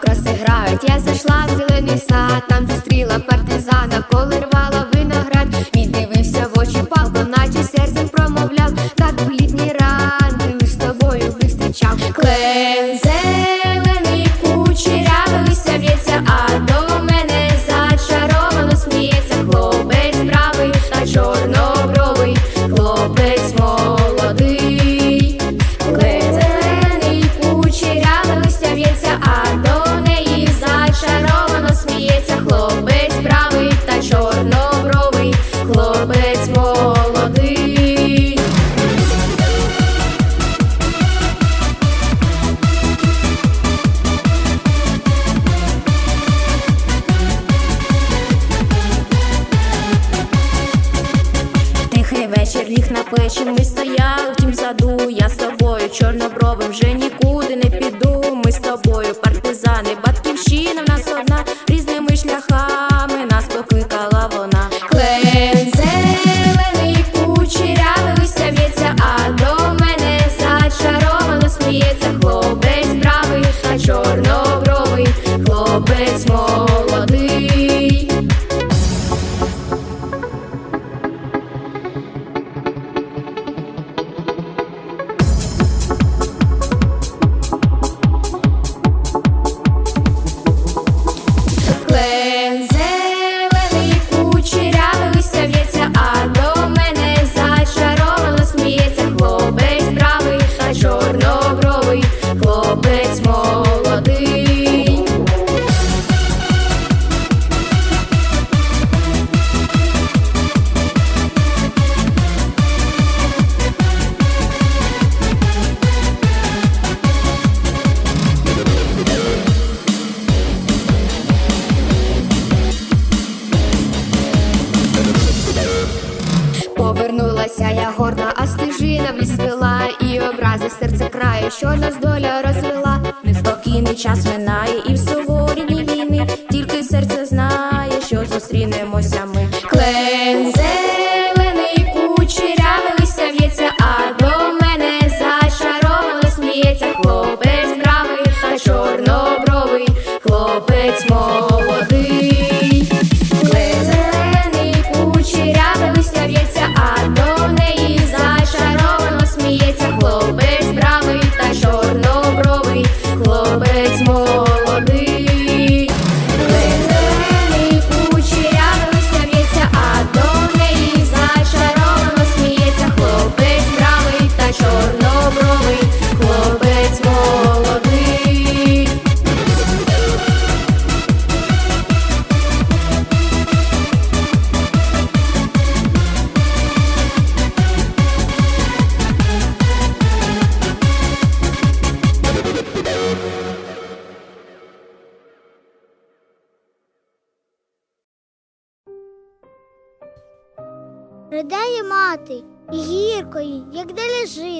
Краси я зайшла в зелений сад, там зустріла вечір ліг на плечі. Ми стояли в тім саду. Я з тобою, чорнобровим, вже нікуди не піду. Ми з тобою, партизани, батьківщина в нас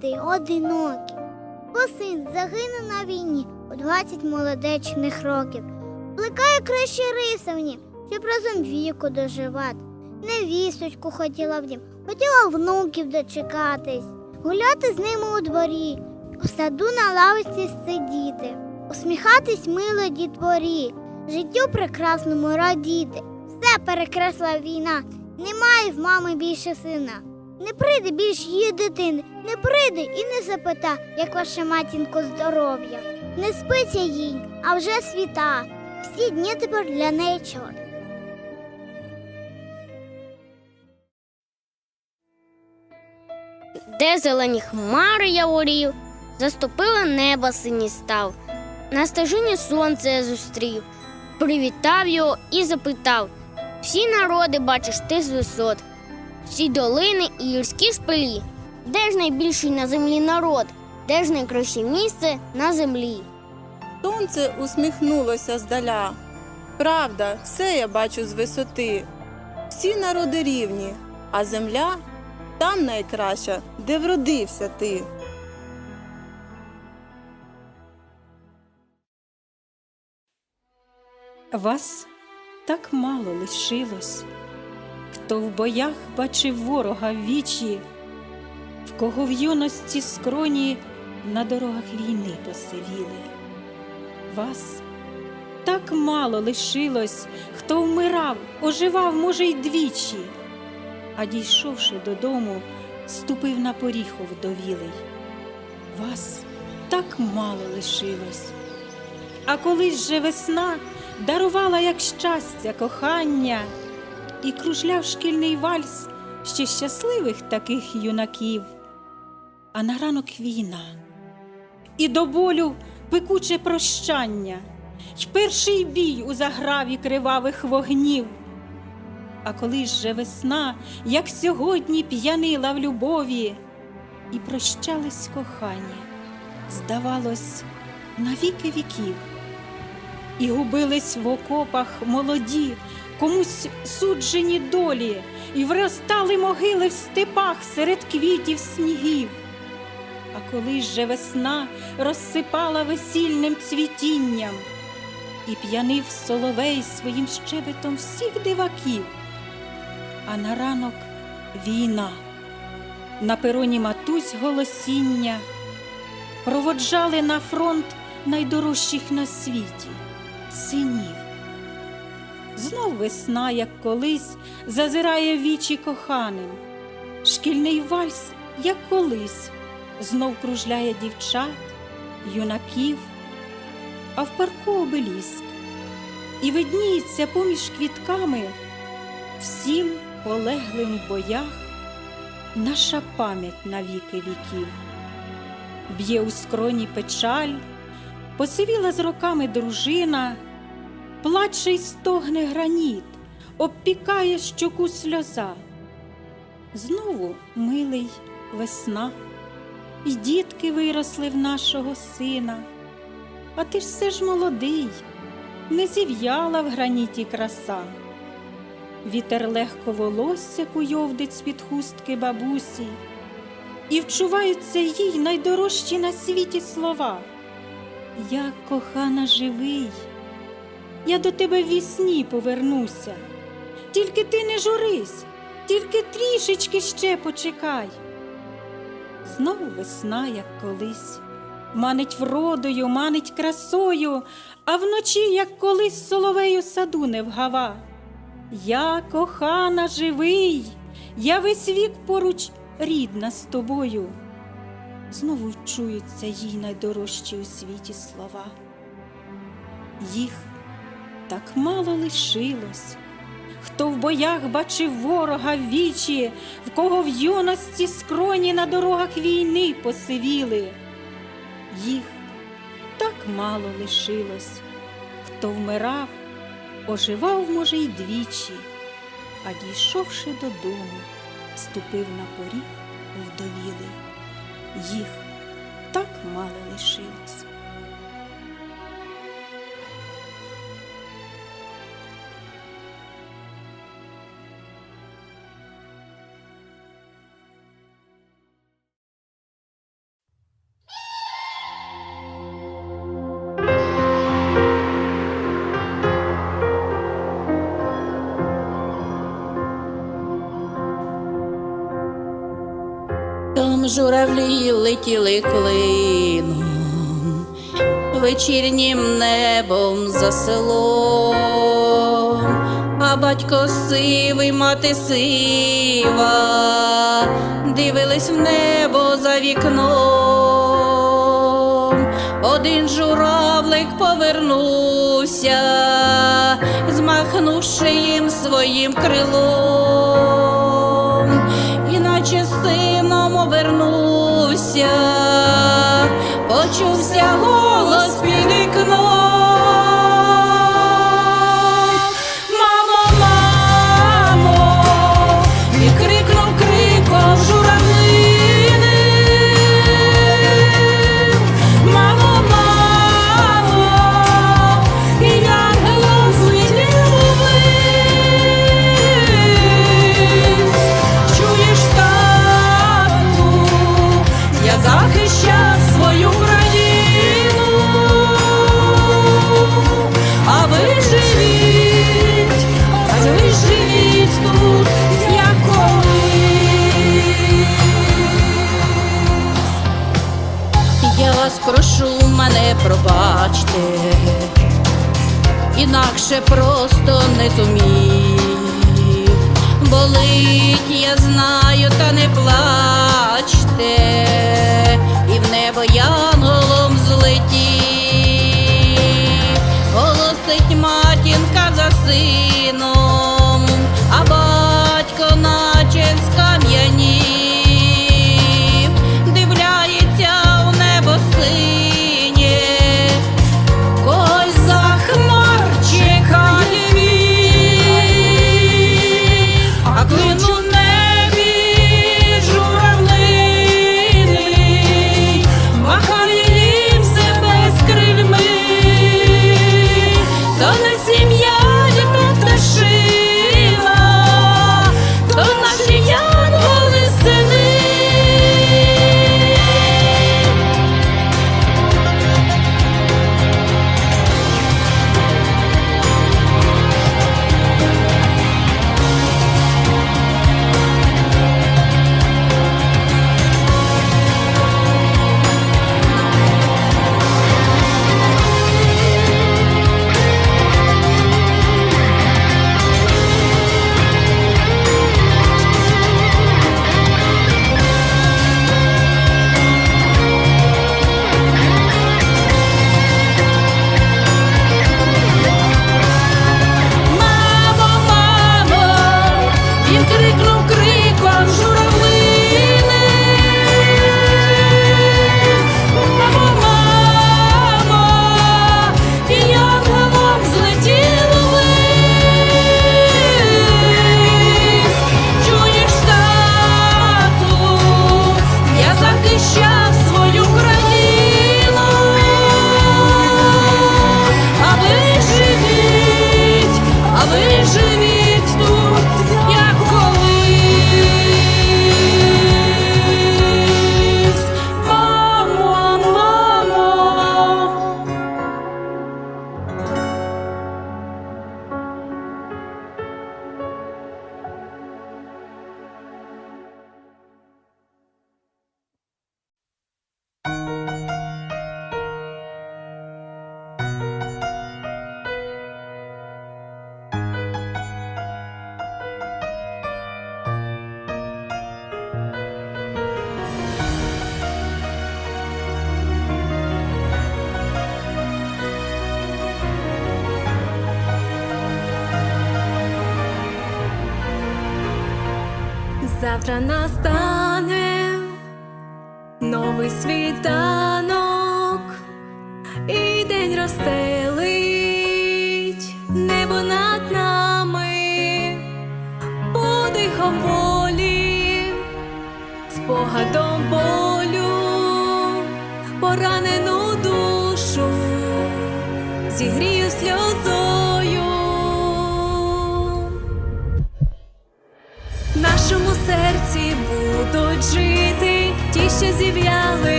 далі жити, одинокі. Бо син загинув на війні у двадцять молодечних років. Плекає краще рисовні, щоб разом віку доживати. Невісточку хотіла в дім, хотіла внуків дочекатись, гуляти з ними у дворі, у саду на лавочці сидіти, усміхатись мило дітворі, життю прекрасному радіти. Все перекресла війна, немає в мами більше сина. Не прийде більш її дитини, не прийде і не запита, як ваша матінко здоров'я. Не спиться їй, а вже світа. Всі дні тепер для неї чорні. Де зелені хмари я орів, заступила небо синій став. На стежині сонце я зустрів, привітав його і запитав: всі народи бачиш ти з висот, всі долини і гірські шпилі. Де ж найбільший на землі народ, де ж найкраще місце на землі? Сонце усміхнулося здаля. Правда, все я бачу з висоти. Всі народи рівні, а земля там найкраща, де вродився ти. Вас так мало лишилось, хто в боях бачив ворога вічі, в кого в юності скроні на дорогах війни посивіли. Вас так мало лишилось, хто вмирав, оживав, може, й двічі, а дійшовши додому, ступив на поріг овдовілий. Вас так мало лишилось. А колись же весна дарувала як щастя, кохання, і кружляв шкільний вальс ще щасливих таких юнаків. А на ранок війна, і до болю пекуче прощання, й перший бій у заграві кривавих вогнів. А колись же весна, як сьогодні, п'янила в любові, і прощались кохані, здавалось, на віки віків і губились в окопах молоді, комусь суджені долі, і вростали могили в степах серед квітів снігів. А коли же весна розсипала весільним цвітінням, і п'янив соловей своїм щебетом всіх диваків, а на ранок війна, на пероні матусь голосіння, проводжали на фронт найдорожчих на світі синів. Знов весна, як колись, зазирає вічі коханим. Шкільний вальс, як колись, знов кружляє дівчат, юнаків, а в парку обеліск. І видніється поміж квітками всім полеглим в боях наша пам'ять на віки віків. Б'є у скроні печаль, посивіла з роками дружина, плаче й стогне граніт, обпікає щоку сльоза. Знову милий весна, і дітки виросли в нашого сина. А ти ж все ж молодий, не зів'яла в граніті краса. Вітер легко волосся куйовдить з-під хустки бабусі, і вчуваються їй найдорожчі на світі слова. Я, кохана, живий, я до тебе в вісні повернуся. Тільки ти не журись, тільки трішечки ще почекай. Знову весна, як колись, манить вродою, манить красою, а вночі, як колись соловею саду не вгава. Я, кохана, живий, я весь вік поруч рідна з тобою. Знову чуються їй найдорожчі у світі слова. Їх так мало лишилось, хто в боях бачив ворога вічі, в кого в юності скроні на дорогах війни посивіли. Їх так мало лишилось, хто вмирав, оживав, може, й двічі, а дійшовши додому, ступив на поріг вдовілий. Їх так мало лишилось. Там журавлі летіли клином, вечірнім небом за селом, а батько сивий, мати сива, дивились в небо за вікном. Один журавлик повернувся, змахнувши їм своїм крилом, сином обернувся, почувся голос під вікном. завтра на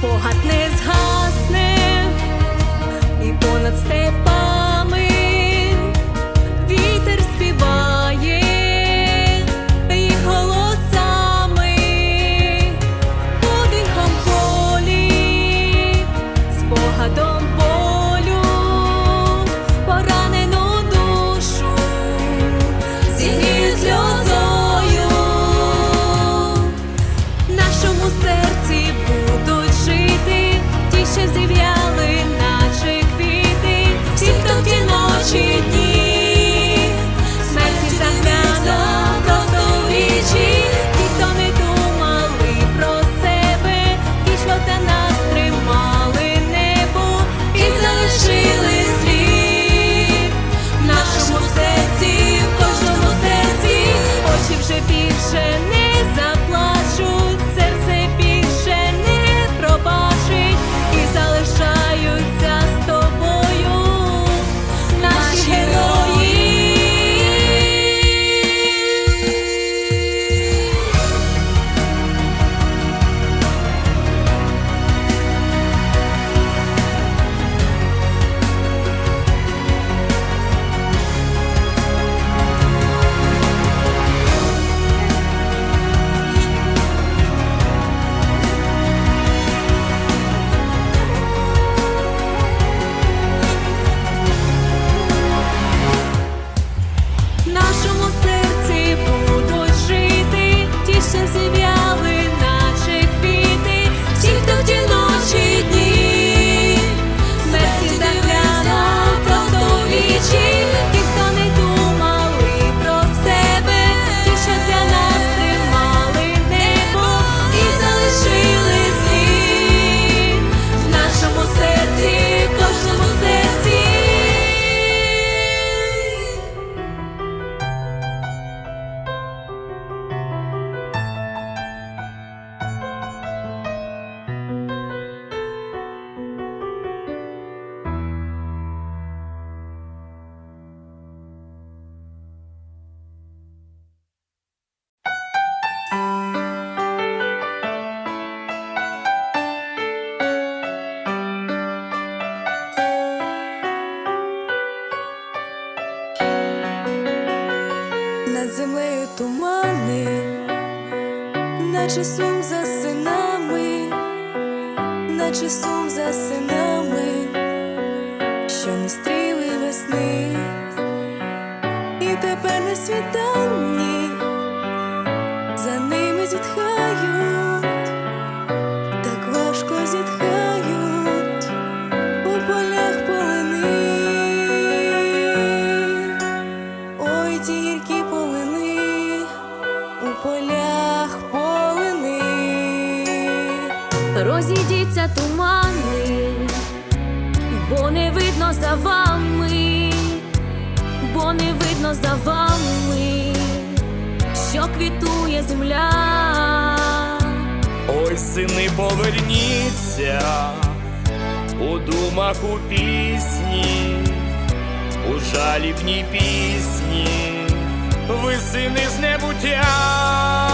porra, né? że nie милеють тумани, наче сум за синами, наче сум за синами, що не стріли весни, і тепер не світає. сини, поверніться у думах у пісні, у жалібній пісні, ви сини з небуття.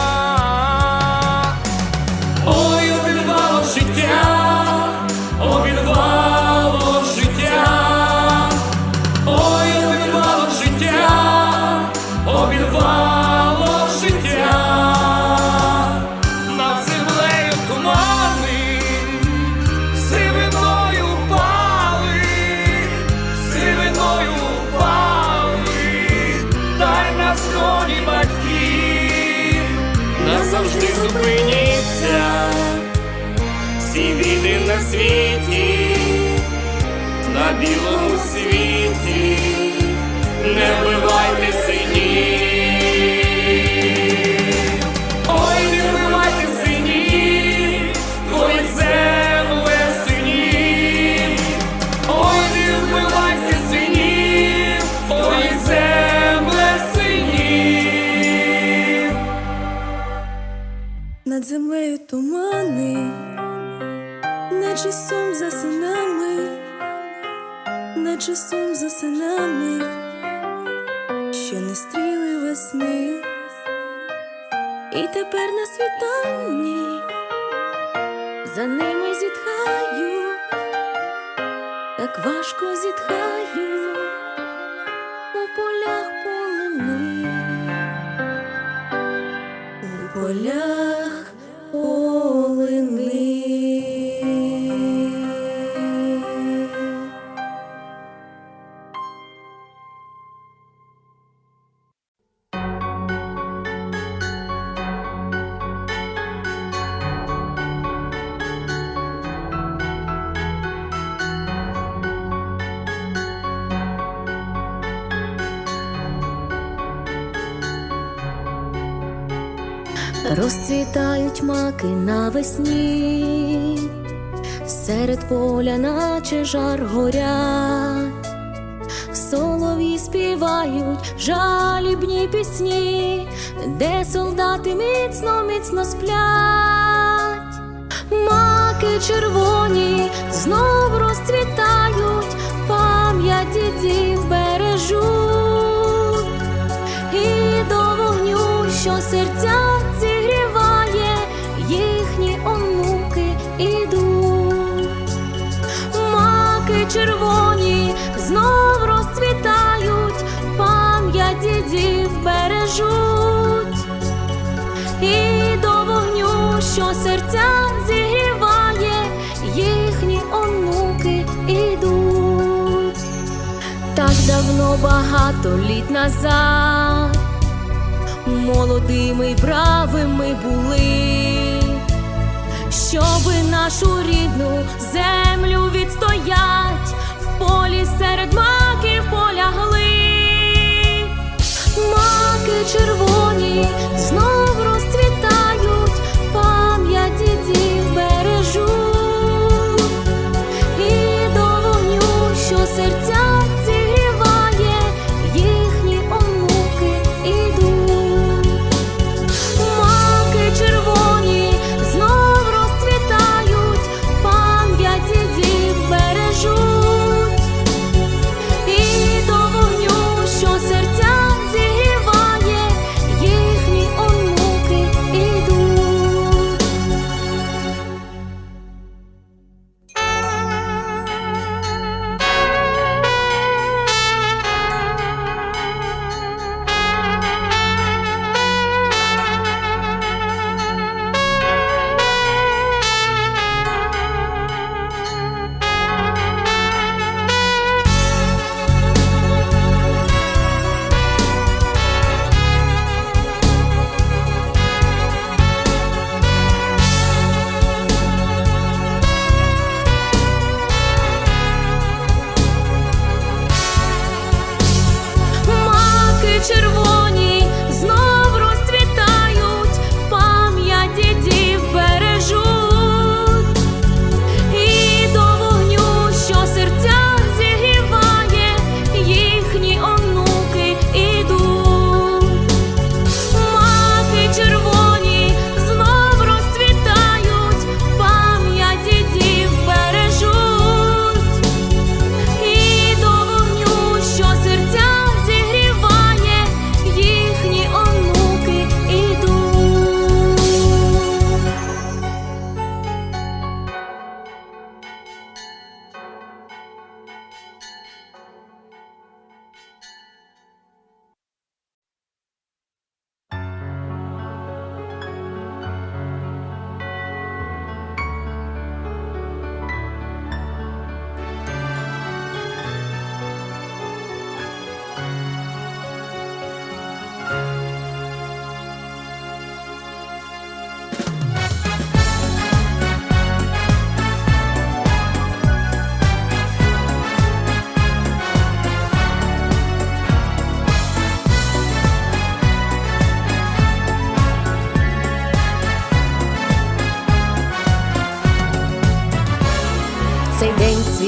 Наче сум за синами, що не стріли весни, і тепер на світанні за ними зітхаю, так важко зітхаю у полях полини. У полях навесні, серед поля, наче жар горять, солов'ї співають жалібні пісні, де солдати міцно, міцно сплять, маки червоні знов розцвітають, пам'ять дідів бережуть. І до вогню, що серця що серця зігріває, їхні онуки ідуть. Так давно багато літ назад молодими й бравими були, щоби нашу рідну землю відстоять, в полі серед маків полягли, маки червоні знов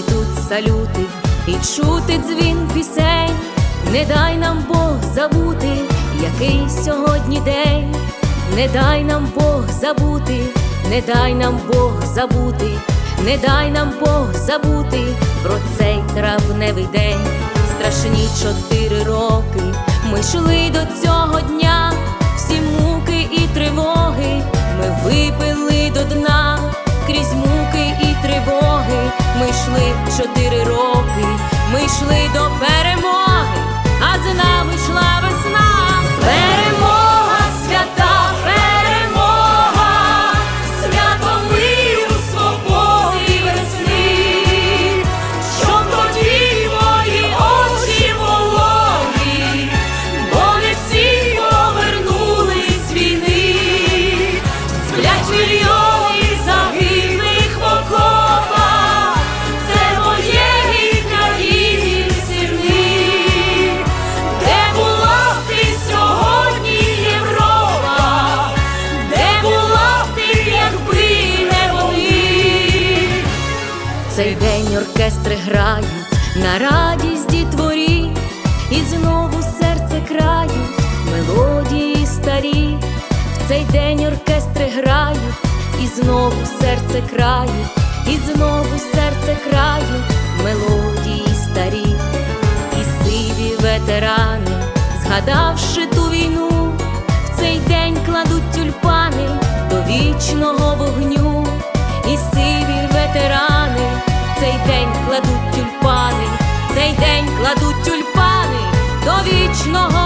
цвітуть салюти і чути дзвін пісень. Не дай нам Бог забути, який сьогодні день. Не дай нам Бог забути, не дай нам Бог забути, не дай нам Бог забути про цей травневий день. Страшні чотири роки ми йшли до цього дня, всі муки і тривоги ми випили до дна, крізь муки і тривоги ми йшли чотири роки, ми йшли до перемоги, кладуть тюльпани, до вічного